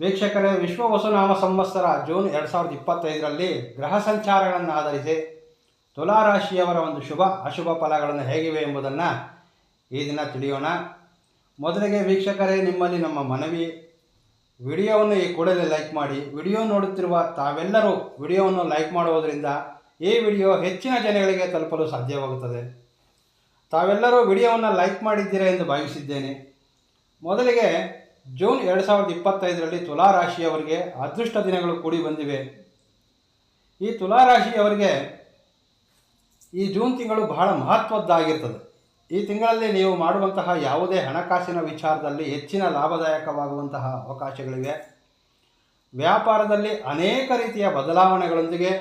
ವೀಕ್ಷಕರೇ ವಿಶ್ವ ವಸುನಾಮ ಸಂವತ್ಸರ ಜೂನ್ ಎರಡು ಸಾವಿರದ ಇಪ್ಪತ್ತೈದರಲ್ಲಿ ಗ್ರಹ ಸಂಚಾರಗಳನ್ನು ಆಧರಿಸಿ ತುಲಾರಾಶಿಯವರ ಒಂದು ಶುಭ, ಅಶುಭ ಫಲಗಳನ್ನು ಹೇಗಿವೆ ಎಂಬುದನ್ನು ಈ ದಿನ ತಿಳಿಯೋಣ. ಮೊದಲಿಗೆ ವೀಕ್ಷಕರೇ, ನಿಮ್ಮಲ್ಲಿ ನಮ್ಮ ಮನವಿ. ವಿಡಿಯೋವನ್ನು ಈ ಕೂಡಲೇ ಲೈಕ್ ಮಾಡಿ. ವಿಡಿಯೋ ನೋಡುತ್ತಿರುವ ತಾವೆಲ್ಲರೂ ವಿಡಿಯೋವನ್ನು ಲೈಕ್ ಮಾಡುವುದರಿಂದ ಈ ವಿಡಿಯೋ ಹೆಚ್ಚಿನ ಜನಗಳಿಗೆ ತಲುಪಲು ಸಾಧ್ಯವಾಗುತ್ತದೆ. ತಾವೆಲ್ಲರೂ ವಿಡಿಯೋವನ್ನು ಲೈಕ್ ಮಾಡಿದ್ದೀರಾ ಎಂದು ಭಾವಿಸಿದ್ದೇನೆ. ಮೊದಲಿಗೆ ಜೂನ್ ಎರಡು ಸಾವಿರದ ಇಪ್ಪತ್ತೈದರಲ್ಲಿ ತುಲಾ ರಾಶಿಯವರಿಗೆ ಅದೃಷ್ಟ ದಿನಗಳು ಕೂಡಿ ಬಂದಿವೆ. ಈ ತುಲಾ ರಾಶಿಯವರಿಗೆ ಈ ಜೂನ್ ತಿಂಗಳು ಬಹಳ ಮಹತ್ವದ್ದಾಗಿರ್ತದೆ. ಈ ತಿಂಗಳಲ್ಲಿ ನೀವು ಮಾಡುವಂತಹ ಯಾವುದೇ ಹಣಕಾಸಿನ ವಿಚಾರದಲ್ಲಿ ಹೆಚ್ಚಿನ ಲಾಭದಾಯಕವಾಗುವಂತಹ ಅವಕಾಶಗಳಿವೆ. ವ್ಯಾಪಾರದಲ್ಲಿ ಅನೇಕ ರೀತಿಯ ಬದಲಾವಣೆಗಳೊಂದಿಗೆ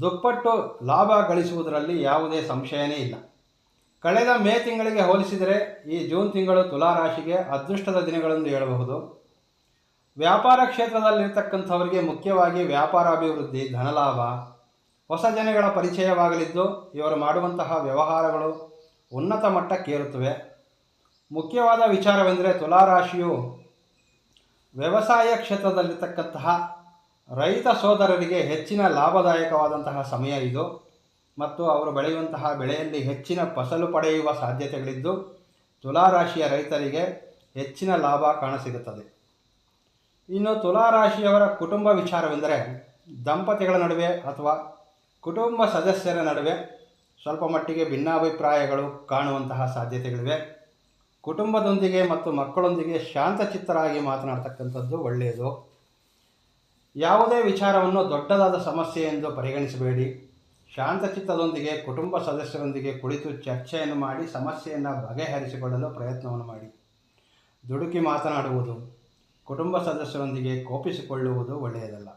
ದುಪ್ಪಟ್ಟು ಲಾಭ ಗಳಿಸುವುದರಲ್ಲಿ ಯಾವುದೇ ಸಂಶಯನೇ ಇಲ್ಲ. ಕಳೆದ ಮೇ ತಿಂಗಳಿಗೆ ಹೋಲಿಸಿದರೆ ಈ ಜೂನ್ ತಿಂಗಳು ತುಲಾ ರಾಶಿಗೆ ಅದೃಷ್ಟದ ದಿನಗಳೆಂದು ಹೇಳಬಹುದು. ವ್ಯಾಪಾರ ಕ್ಷೇತ್ರದಲ್ಲಿರ್ತಕ್ಕಂಥವರಿಗೆ ಮುಖ್ಯವಾಗಿ ವ್ಯಾಪಾರ ಅಭಿವೃದ್ಧಿ, ಧನಲಾಭ, ಹೊಸ ಜನಗಳ ಪರಿಚಯವಾಗಲಿದ್ದು ಇವರು ಮಾಡುವಂತಹ ವ್ಯವಹಾರಗಳು ಉನ್ನತ ಮಟ್ಟಕ್ಕೇರುತ್ತವೆ ಮುಖ್ಯವಾದ ವಿಚಾರವೆಂದರೆ ತುಲಾ ರಾಶಿಯು ವ್ಯವಸಾಯ ಕ್ಷೇತ್ರದಲ್ಲಿರ್ತಕ್ಕಂತಹ ರೈತ ಸೋದರರಿಗೆ ಹೆಚ್ಚಿನ ಲಾಭದಾಯಕವಾದಂತಹ ಸಮಯ ಇದು. ಮತ್ತು ಅವರು ಬೆಳೆಯುವಂತಹ ಬೆಳೆಯಲ್ಲಿ ಹೆಚ್ಚಿನ ಫಸಲು ಪಡೆಯುವ ಸಾಧ್ಯತೆಗಳಿದ್ದು, ತುಲಾ ರಾಶಿಯ ರೈತರಿಗೆ ಹೆಚ್ಚಿನ ಲಾಭ ಕಾಣಸಿಗುತ್ತದೆ. ಇನ್ನು ತುಲಾ ರಾಶಿಯವರ ಕುಟುಂಬ ವಿಚಾರವೆಂದರೆ, ದಂಪತಿಗಳ ನಡುವೆ ಅಥವಾ ಕುಟುಂಬ ಸದಸ್ಯರ ನಡುವೆ ಸ್ವಲ್ಪ ಮಟ್ಟಿಗೆ ಭಿನ್ನಾಭಿಪ್ರಾಯಗಳು ಕಾಣುವಂತಹ ಸಾಧ್ಯತೆಗಳಿವೆ. ಕುಟುಂಬದೊಂದಿಗೆ ಮತ್ತು ಮಕ್ಕಳೊಂದಿಗೆ ಶಾಂತಚಿತ್ತರಾಗಿ ಮಾತನಾಡ್ತಕ್ಕಂಥದ್ದು ಒಳ್ಳೆಯದು. ಯಾವುದೇ ವಿಚಾರವನ್ನು ದೊಡ್ಡದಾದ ಸಮಸ್ಯೆ ಎಂದು ಪರಿಗಣಿಸಬೇಡಿ. ಶಾಂತಚಿತ್ತದೊಂದಿಗೆ ಕುಟುಂಬ ಸದಸ್ಯರೊಂದಿಗೆ ಕುಳಿತು ಚರ್ಚೆಯನ್ನು ಮಾಡಿ, ಸಮಸ್ಯೆಯನ್ನು ಬಗೆಹರಿಸಿಕೊಳ್ಳಲು ಪ್ರಯತ್ನವನ್ನು ಮಾಡಿ. ದುಡುಕಿ ಮಾತನಾಡುವುದು, ಕುಟುಂಬ ಸದಸ್ಯರೊಂದಿಗೆ ಕೋಪಿಸಿಕೊಳ್ಳುವುದು ಒಳ್ಳೆಯದಲ್ಲ.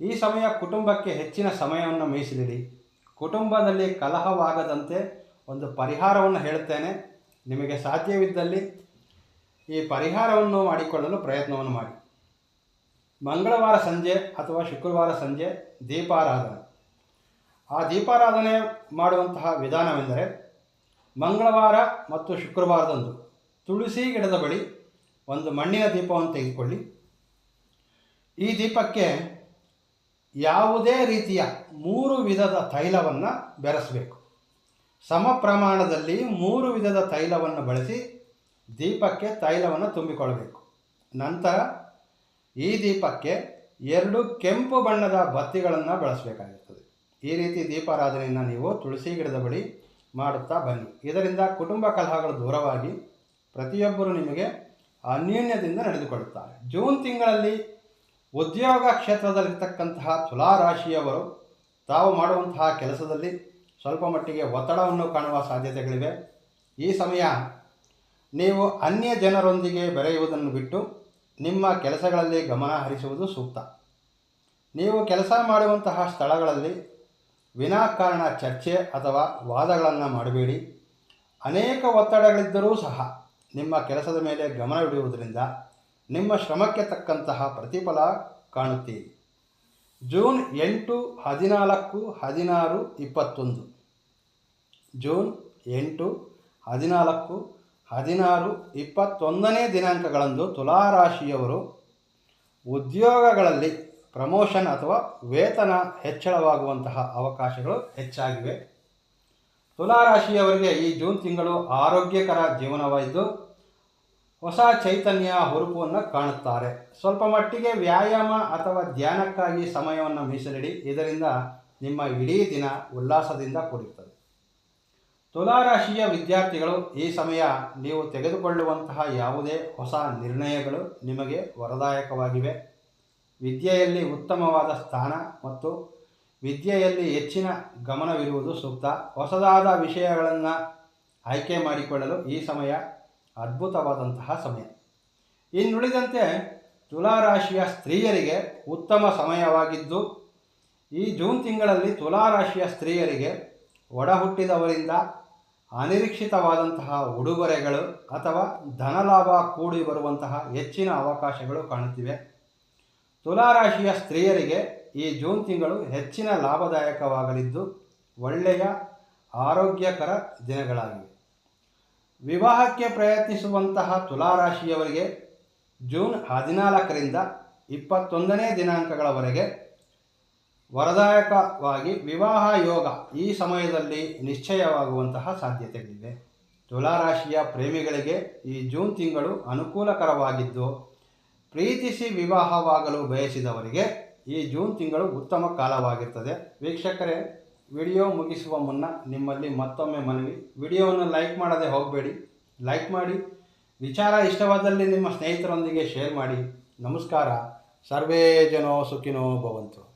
ಈ ಸಮಯ ಕುಟುಂಬಕ್ಕೆ ಹೆಚ್ಚಿನ ಸಮಯವನ್ನು ಮೀಸಲಿಡಿ ಕುಟುಂಬದಲ್ಲಿ ಕಲಹವಾಗದಂತೆ ಒಂದು ಪರಿಹಾರವನ್ನು ಹೇಳುತ್ತೇನೆ. ನಿಮಗೆ ಸಾಧ್ಯವಿದ್ದಲ್ಲಿ ಈ ಪರಿಹಾರವನ್ನು ಮಾಡಿಕೊಳ್ಳಲು ಪ್ರಯತ್ನವನ್ನು ಮಾಡಿ. ಮಂಗಳವಾರ ಸಂಜೆ ಅಥವಾ ಶುಕ್ರವಾರ ಸಂಜೆ ದೀಪಾರಾಧನೆ. ಆ ದೀಪಾರಾಧನೆ ಮಾಡುವಂತಹ ವಿಧಾನವೆಂದರೆ ಮಂಗಳವಾರ ಮತ್ತು ಶುಕ್ರವಾರದಂದು ತುಳಸಿ ಗಿಡದ ಬಳಿ ಒಂದು ಮಣ್ಣಿನ ದೀಪವನ್ನು ತೆಗೆದುಕೊಳ್ಳಿ. ಈ ದೀಪಕ್ಕೆ ಯಾವುದೇ ರೀತಿಯ ಮೂರು ವಿಧದ ತೈಲವನ್ನು ಬೆರೆಸಬೇಕು. ಸಮ ಪ್ರಮಾಣದಲ್ಲಿ ಮೂರು ವಿಧದ ತೈಲವನ್ನು ಬಳಸಿ ದೀಪಕ್ಕೆ ತೈಲವನ್ನು ತುಂಬಿಕೊಳ್ಳಬೇಕು. ನಂತರ ಈ ದೀಪಕ್ಕೆ ಎರಡು ಕೆಂಪು ಬಣ್ಣದ ಬತ್ತಿಗಳನ್ನು ಬಳಸಬೇಕಾಗಿರ್ತದೆ. ಈ ರೀತಿ ದೀಪಾರಾಧನೆಯನ್ನು ನೀವು ತುಳಸಿ ಗಿಡದ ಬಳಿ ಮಾಡುತ್ತಾ ಬನ್ನಿ. ಇದರಿಂದ ಕುಟುಂಬ ಕಲಹಗಳು ದೂರವಾಗಿ ಪ್ರತಿಯೊಬ್ಬರು ನಿಮಗೆ ಅನ್ಯೋನ್ಯದಿಂದ ನಡೆದುಕೊಳ್ಳುತ್ತಾರೆ. ಜೂನ್ ತಿಂಗಳಲ್ಲಿ ಉದ್ಯೋಗ ಕ್ಷೇತ್ರದಲ್ಲಿರ್ತಕ್ಕಂತಹ ತುಲಾರಾಶಿಯವರು ತಾವು ಮಾಡುವಂತಹ ಕೆಲಸದಲ್ಲಿ ಸ್ವಲ್ಪ ಮಟ್ಟಿಗೆ ಒತ್ತಡವನ್ನು ಕಾಣುವ ಸಾಧ್ಯತೆಗಳಿವೆ. ಈ ಸಮಯ ನೀವು ಅನ್ಯ ಜನರೊಂದಿಗೆ ಬೆರೆಯುವುದನ್ನು ಬಿಟ್ಟು ನಿಮ್ಮ ಕೆಲಸಗಳಲ್ಲಿ ಗಮನ ಹರಿಸುವುದು ಸೂಕ್ತ. ನೀವು ಕೆಲಸ ಮಾಡುವಂತಹ ಸ್ಥಳಗಳಲ್ಲಿ ವಿನಾಕಾರಣ ಚರ್ಚೆ ಅಥವಾ ವಾದಗಳನ್ನು ಮಾಡಬೇಡಿ. ಅನೇಕ ಒತ್ತಡಗಳಿದ್ದರೂ ಸಹ ನಿಮ್ಮ ಕೆಲಸದ ಮೇಲೆ ಗಮನವಿಡುವುದರಿಂದ ನಿಮ್ಮ ಶ್ರಮಕ್ಕೆ ತಕ್ಕಂತಹ ಪ್ರತಿಫಲ ಕಾಣುತ್ತೀರಿ. ಜೂನ್ ಎಂಟು ಹದಿನಾಲ್ಕು ಹದಿನಾರು ಇಪ್ಪತ್ತೊಂದು. ಜೂನ್ ಎಂಟು ಹದಿನಾಲ್ಕು ಹದಿನಾರು ಇಪ್ಪತ್ತೊಂದನೇ ದಿನಾಂಕಗಳಂದು ತುಲಾರಾಶಿಯವರು ಉದ್ಯೋಗಗಳಲ್ಲಿ ಪ್ರಮೋಷನ್ ಅಥವಾ ವೇತನ ಹೆಚ್ಚಳವಾಗುವಂತಹ ಅವಕಾಶಗಳು ಹೆಚ್ಚಾಗಿವೆ. ತುಲಾರಾಶಿಯವರಿಗೆ ಈ ಜೂನ್ ತಿಂಗಳು ಆರೋಗ್ಯಕರ ಜೀವನವಾಗಿದ್ದು, ಹೊಸ ಚೈತನ್ಯ ಹುರುಪನ್ನು ಕಾಣುತ್ತಾರೆ. ಸ್ವಲ್ಪ ಮಟ್ಟಿಗೆ ವ್ಯಾಯಾಮ ಅಥವಾ ಧ್ಯಾನಕ್ಕಾಗಿ ಸಮಯವನ್ನು ಮೀಸಲಿಡಿ. ಇದರಿಂದ ನಿಮ್ಮ ಇಡೀ ದಿನ ಉಲ್ಲಾಸದಿಂದ ಕೂಡಿರುತ್ತದೆ ತುಲಾರಾಶಿಯ ವಿದ್ಯಾರ್ಥಿಗಳು ಈ ಸಮಯ ನೀವು ತೆಗೆದುಕೊಳ್ಳುವಂತಹ ಯಾವುದೇ ಹೊಸ ನಿರ್ಣಯಗಳು ನಿಮಗೆ ವರದಾಯಕವಾಗಿವೆ. ವಿದ್ಯೆಯಲ್ಲಿ ಉತ್ತಮವಾದ ಸ್ಥಾನ ಮತ್ತು ವಿದ್ಯೆಯಲ್ಲಿ ಹೆಚ್ಚಿನ ಗಮನವಿರುವುದು ಸೂಕ್ತ. ಹೊಸದಾದ ವಿಷಯಗಳನ್ನು ಆಯ್ಕೆ ಮಾಡಿಕೊಳ್ಳಲು ಈ ಸಮಯ ಅದ್ಭುತವಾದಂತಹ ಸಮಯ. ಇನ್ನುಳಿದಂತೆ ತುಲಾರಾಶಿಯ ಸ್ತ್ರೀಯರಿಗೆ ಉತ್ತಮ ಸಮಯವಾಗಿದ್ದು, ಈ ಜೂನ್ ತಿಂಗಳಲ್ಲಿ ತುಲಾರಾಶಿಯ ಸ್ತ್ರೀಯರಿಗೆ ಒಡಹುಟ್ಟಿದವರಿಂದ ಅನಿರೀಕ್ಷಿತವಾದಂತಹ ಉಡುಗೊರೆಗಳು ಅಥವಾ ಧನಲಾಭ ಕೂಡಿ ಬರುವಂತಹ ಹೆಚ್ಚಿನ ಅವಕಾಶಗಳು ಕಾಣುತ್ತಿವೆ. ತುಲಾರಾಶಿಯ ಸ್ತ್ರೀಯರಿಗೆ ಈ ಜೂನ್ ತಿಂಗಳು ಹೆಚ್ಚಿನ ಲಾಭದಾಯಕವಾಗಲಿದ್ದು ಒಳ್ಳೆಯ ಆರೋಗ್ಯಕರ ದಿನಗಳಾಗಿವೆ. ವಿವಾಹಕ್ಕೆ ಪ್ರಯತ್ನಿಸುವಂತಹ ತುಲಾರಾಶಿಯವರಿಗೆ ಜೂನ್ ಹದಿನಾಲ್ಕರಿಂದ ಇಪ್ಪತ್ತೊಂದನೇ ದಿನಾಂಕಗಳವರೆಗೆ ವರದಾಯಕವಾಗಿ ವಿವಾಹ ಯೋಗ ಈ ಸಮಯದಲ್ಲಿ ನಿಶ್ಚಯವಾಗುವಂತಹ ಸಾಧ್ಯತೆಗಳಿವೆ. ತುಲಾರಾಶಿಯ ಪ್ರೇಮಿಗಳಿಗೆ ಈ ಜೂನ್ ತಿಂಗಳು ಅನುಕೂಲಕರವಾಗಿದ್ದು ಪ್ರೀತಿಸಿ ವಿವಾಹವಾಗಲು ಬಯಸಿದವರಿಗೆ ಈ ಜೂನ್ ತಿಂಗಳು ಉತ್ತಮ ಕಾಲವಾಗಿರ್ತದೆ. ವೀಕ್ಷಕರೇ, ವಿಡಿಯೋ ಮುಗಿಸುವ ಮುನ್ನ ನಿಮ್ಮಲ್ಲಿ ಮತ್ತೊಮ್ಮೆ ಮನವಿ. ವಿಡಿಯೋವನ್ನು ಲೈಕ್ ಮಾಡದೆ ಹೋಗಬೇಡಿ. ಲೈಕ್ ಮಾಡಿ. ವಿಚಾರ ಇಷ್ಟವಾದಲ್ಲಿ ನಿಮ್ಮ ಸ್ನೇಹಿತರೊಂದಿಗೆ ಶೇರ್ ಮಾಡಿ. ನಮಸ್ಕಾರ. ಸರ್ವೇ ಜನೋ ಸುಖಿನೋ ಭವಂತು.